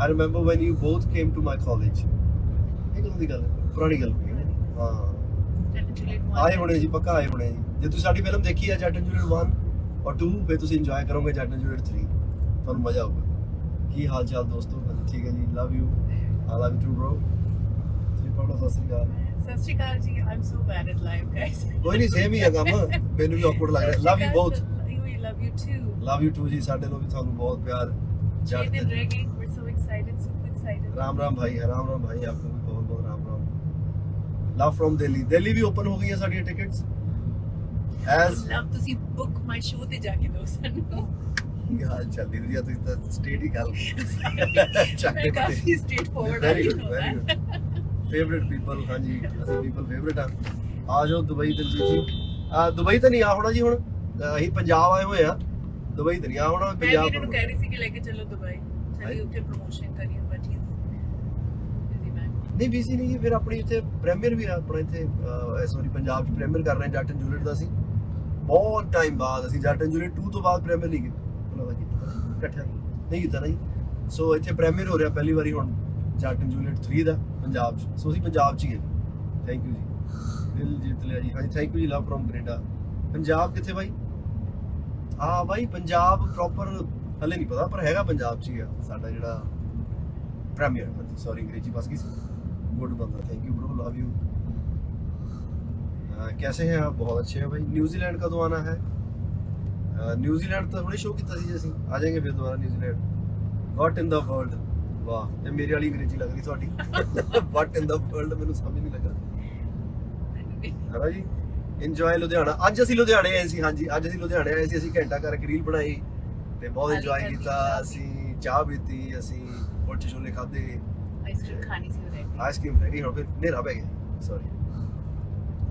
I remember when you both came to my college. ਇਹ ਕਦੋਂ ਦੀ ਗੱਲ ਹੈ? ਪੁਰਾਣੀ ਗੱਲ ਹੈ? ਹਾਂ। ਆਏ ਹੋਣੇ ਜੀ ਪੱਕਾ ਆਏ ਹੋਣੇ ਜੀ। ਜੇ ਤੁਸੀਂ ਸਾਡੀ ਫਿਲਮ ਦੇਖੀ ਹੈ ਜੱਟ ਜੂਲੀਅਟ 1 ਔਰ 2 ਫਿਰ ਤੁਸੀਂ ਇੰਜੋਏ ਕਰੋਗੇ ਜੱਟ ਜੂਲੀਅਟ 3 ਤੁਹਾਨੂੰ ਮਜ਼ਾ ਆਊਗਾ। ਕੀ ਹਾਲ ਚਾਲ ਦੋਸਤੋ ਠੀਕ ਹੈ ਜੀ। Love you I love you too bro ਜੀ ਪੜੋ ਸਤਿ ਸ੍ਰੀ ਅਕਾਲ। ਸਤਿ ਸ਼੍ਰੀ ਅਕਾਲ ਜੀ। I'm so bad at live guys ਕੋਈ ਨਹੀਂ ਸੇਮ ਹੀ ਹੈ ਕੰਮ। ਮੈਨੂੰ ਵੀ awkward ਲੱਗ ਰਿਹਾ। Love you we love you too love you too ਜੀ। ਸਾਡੇ ਨੂੰ ਵੀ ਤੁਹਾਨੂੰ ਬਹੁਤ ਪਿਆਰ। ਜੱਟ ਦਿਨ ਦੇ- ਰਹਿ ਗਏ। we're so excited super excited Ram Ram भाई राम राम भाई आपको भी बहुत बहुत राम राम लव फ्रॉम दिल्ली दिल्ली भी ओपन हो गई है साडी टिकट्स एज ਲਵ ਤੁਸੀਂ ਬੁੱਕ ਮਾਈ ਸ਼ੋ ਤੇ ਜਾ ਕੇ ਦੋ ਸਾਨੂੰ ਕੀ ਹਾਲ ਚੱਲਦੀ ਵਧੀਆ ਤੁਸੀਂ ਤਾਂ ਸਟੇਟ ਹੀ ਗੱਲ ਮੈਂ ਕਾਫੀ state forward very good very good favourite people ਹਾਂਜੀ ਅਸੀਂ ਪੀਪਲ ਫੇਵਰਿਟ ਆ ਆ ਜਾਓ ਦੁਬਈ ਦਲਜੀਤ ਜੀ ਆ ਦੁਬਈ ਤਾਂ ਨਹੀਂ ਆ ਹੋਣਾ ਜੀ ਹੁਣ ਅ, ਅਸੀਂ ਪੰਜਾਬ ਆਏ ਹੋਏ ਆ ਦੁਬਈ ਤਾਂ ਨਹੀਂ ਆ ਹੋਣਾ ਮੈਂ ਵੀ ਇਹਨਾਂ ਨੂੰ ਪੰਜਾਬ ਕਹਿ ਰਹੀ ਸੀ ਕਿ ਲੈ ਕੇ ਚੱਲੋ ਦੁਬਈ ਉੱਥੇ ਪ੍ਰੋਮੋਸ਼ਨ ਬਟ ਹੀ ਨਹੀਂ ਬੀਜ਼ੀ ਨਹੀਂ ਫਿਰ ਆਪਣੀ ਇੱਥੇ ਪ੍ਰੀਮੀਅਰ ਵੀ ਆ ਆਪਣਾ ਇੱਥੇ ਸੌਰੀ ਪੰਜਾਬ 'ਚ ਪ੍ਰੀਮੀਅਰ ਕਰ ਰਹੇ ਜੱਟ ਐਂਡ ਜੂਲੀਅਟ ਦਾ ਸੀ ਬਹੁਤ ਟਾਈਮ ਬਾਅਦ ਅਸੀਂ ਜੱਟ ਐਂਡ ਜੂਲੀਅਟ 2 ਤੋਂ ਬਾਅਦ ਪ੍ਰੀਮੀਅਰ ਨਹੀਂ ਕੀਤਾ। ਉਹਨਾਂ ਦਾ ਕੀਤਾ। ਇਕੱਠਾ ਨਹੀਂ ਕੀਤਾ ਨਾ ਜੀ ਸੋ ਇੱਥੇ ਪ੍ਰੀਮੀਅਰ ਹੋ ਰਿਹਾ ਪਹਿਲੀ ਵਾਰੀ ਹੁਣ ਜੱਟ ਐਂਡ ਜੂਲੀਅਟ 3 ਦਾ ਪੰਜਾਬ 'ਚ। ਸੋ ਅਸੀਂ ਪੰਜਾਬ 'ਚ ਹੀ ਹਾਂ। ਥੈਂਕ ਯੂ ਜੀ। ਦਿਲ ਜਿੱਤ ਲਿਆ ਜੀ। ਹਾਂਜੀ ਥੈਂਕ ਯੂ ਜੀ ਲਵ ਫਰੋਮ ਕੈਨੇਡਾ ਪੰਜਾਬ ਕਿੱਥੇ ਬਾਈ? ਹਾਂ ਬਾਈ ਪੰਜਾਬ ਪ੍ਰੋਪਰ ਹਲੇ ਨਹੀਂ ਪਤਾ, ਪਰ ਹੈਗਾ ਪੰਜਾਬ 'ਚ ਹੀ ਆ, ਸਾਡਾ ਜਿਹੜਾ ਪ੍ਰੀਮੀਅਰ ਸੌਰੀ ਅੰਗਰੇਜ਼ੀ ਬਸ ਕੀ ਗੁੱਡ ਬੰਦਾ thank you bro love you कैसे हैं आप बहुत अच्छे हैं भाई न्यूजीलैंड का तो आना ਨਿਊਜ਼ੀਲੈਂਡ ਤਾਂ ਹੁਣੇ ਸ਼ੋਅ ਕੀਤਾ ਸੀ ਜੀ ਅਸੀਂ। ਆ ਜਾਾਂਗੇ ਫਿਰ ਦੁਬਾਰਾ New Zealand what in the world ਵਾਹ, ਇਹ ਮੇਰੇ ਵਾਲੀ ਅੰਗਰੇਜ਼ੀ ਲੱਗ ਰਹੀ ਤੁਹਾਡੀ। ਵਾਟ ਇਨ ਦਾ ਵਰਲਡ ਮੈਨੂੰ ਸਮਝ ਨਹੀਂ ਲੱਗਾ ਹਰਾ ਜੀ? ਇੰਜੋਏ ਲੁਧਿਆਣਾ। ਅੱਜ ਅਸੀਂ ਲੁਧਿਆਣੇ ਆਏ ਸੀ, ਹਾਂਜੀ। ਅੱਜ ਅਸੀਂ ਲੁਧਿਆਣੇ ਆਏ ਸੀ, ਅਸੀਂ ਘੰਟਾ ਕਰਕੇ ਰੀਲ ਬਣਾਈ। ਤੇ ਬਹੁਤ ਇੰਜੋਏ ਕੀਤਾ ਅਸੀਂ ਚਾਹ ਪੀਤੀ ਅਸੀਂ ਕੁਲਚੇ ਛੋਲੇ ਖਾਦੇ ਆਈਸਕ੍ਰੀਮ ਖਾਣੀ ਸੀ ਉਹਨੇ ਆਈਸਕ੍ਰੀਮ ਰਹਿ ਹੁਣ ਫਿਰ ਹਨੇਰਾ ਪੈ ਗਿਆ sorry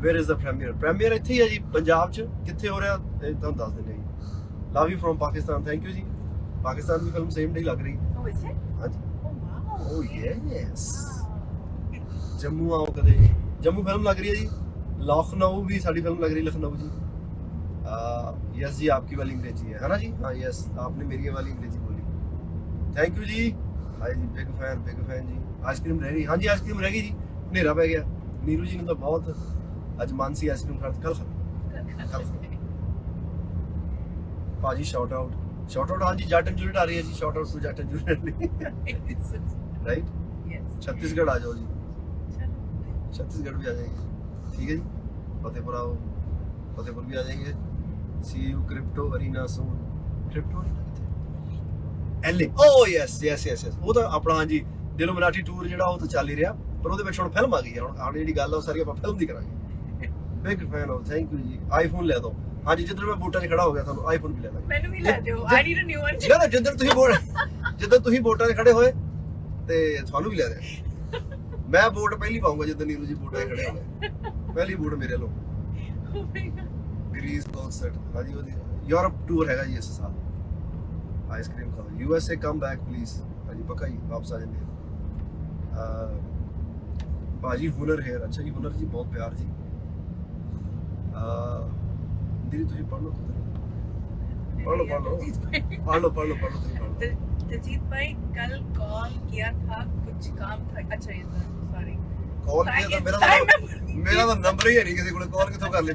where is the premiere premiere ਇੱਥੇ ਹੀ ਹੈ ਜੀ ਪੰਜਾਬ 'ਚ। ਕਿੱਥੇ ਹੋ ਰਿਹਾ ਇਹ ਤੁਹਾਨੂੰ ਦੱਸ ਦਿੰਦੇ ਹਾਂ ਜੀ। Love you from Pakistan thank you ਜੀ। ਪਾਕਿਸਤਾਨ ਦੀ ਫਿਲਮ ਸੇਮ ਡੇ ਲੱਗ ਰਹੀ। ਓ ਇਜ਼ ਇਟ ਹਾਂਜੀ। Oh wow. Oh yes Jammu ਆਓ ਕਦੇ। ਜੰਮੂ ਫਿਲਮ ਲੱਗ ਰਹੀ ਹੈ ਜੀ। ਲਖਨਊ ਵੀ ਸਾਡੀ ਫਿਲਮ ਲੱਗ ਰਹੀ ਲਖਨਊ जी यस जी आपकी वाली अंग्रेज़ी है है ना जी? हाँ यस आपने मेरी वाली अंग्रेज़ी बोली। थैंक यू जी। हाँ जी बिग फ़ैन बिग फ़ैन जी। आइसक्रीम रह गई हाँ जी आइसक्रीम रह गई जी। हनेरा पै गया। नीरू जी ने तो बहुत अज मानसी आइसक्रीम खा कल खा भाजी शॉर्ट आउट शॉर्ट आउट हाँ जी जाटन जूलियट आ रही है जी। शॉर्ट आउट टू जाटन जूलियट राइट छत्तीसगढ़ आ जाओ जी। छत्तीसगढ़ भी आ जाएँगे। ठीक है जी? फतेहपुर आओ। फतेहपुर भी आ जाएँगे। CEO Crypto Arena soon. Crypto Arena ਕਿੱਥੇ? LA. Oh yes ਉਹ ਤਾਂ ਆਪਣਾ ਜੀ ਦਿਲੋਂ ਮਰਾਠੀ ਟੂਰ ਜਿਹੜਾ ਉਹ ਤਾਂ ਚੱਲ ਹੀ ਰਿਹਾ ਪਰ ਉਹਦੇ ਵਿੱਚ ਹੁਣ ਫਿਲਮ ਆ ਗਈ ਹੈ ਹੁਣ ਆਹ ਜਿਹੜੀ ਗੱਲ ਆ ਉਹ ਸਾਰੀ ਆਪਾਂ ਫਿਲਮ ਦੀ ਕਰਾਂਗੇ। ਬਿਗ ਫੈਨ ਹੋ ਥੈਂਕ ਯੂ ਜੀ। ਆਈਫੋਨ ਲੈ ਦੋ। ਹਾਂਜੀ ਜਿੱਦਣ ਮੈਂ ਬੋਟਾਂ 'ਚ ਖੜਾ ਹੋ ਗਿਆ ਤੁਹਾਨੂੰ ਆਈਫੋਨ ਵੀ ਲੈ ਲਾਂਗੇ ਮੈਨੂੰ ਵੀ ਲੈ ਦਿਓ। I need a new one ਨਾ ਨਾ ਜਿੱਦਣ ਤੁਸੀਂ ਬੋਟ ਜਿੱਦਣ ਤੁਸੀਂ ਬੋਟਾਂ 'ਚ ਖੜੇ ਹੋਏ ਤੇ ਤੁਹਾਨੂੰ ਵੀ ਲੈ ਦੇ ਮੈਂ ਵੋਟ ਪਹਿਲੀ ਪਾਉਂਗਾ ਜਿੱਦਣ ਨੀਰੂ ਜੀ ਬੋਟਾਂ 'ਚ ਖੜੇ ਹੋਏ ਪਹਿਲੀ ਵੋਟ ਮੇਰੇ ਲੋ ਓ ਗ੍ਰੀਸ ਕਨਸਰਟ ਹਾਂਜੀ ਉਹਦੀ ਯੂਰਪ ਟੂਰ ਹੈਗਾ ਜੀ ਇਸ ਸਾਲ ਆਈਸਕ੍ਰੀਮ ਖਾਓ U S A come back please ਹਾਂਜੀ ਪੱਕਾ ਹੀ ਵਾਪਸ ਆ ਜਾਂਦੇ ਆ ਅਹ ਭਾਜੀ ਹੁਨਰ ਹੈ ਅੱਛਾ ਜੀ ਹੁਨਰ ਜੀ ਬਹੁਤ ਪਿਆਰ ਜੀ ਅਹ ਦੀਦੀ ਤੁਸੀਂ ਪੜ੍ਹ ਲਓ ਪੜ੍ਹ ਲਓ ਪੜ੍ਹ ਲਓ पढ़ लो पढ़ लो पढ़ लो तुम पढ़ लो दलजीत भाई कल कॉल किया था कुछ काम था अच्छा ये सॉरी ਕਾਲ ਕੀਤਾ ਤਾਂ ਮੇਰਾ ਤਾਂ ਮੇਰਾ ਤਾਂ ਨੰਬਰ ਹੀ ਹੈ ਨਹੀਂ ਕਿਸੇ ਕੋਲੇ ਕਾਲ ਕਿੱਥੋਂ ਕਰ ਲਈ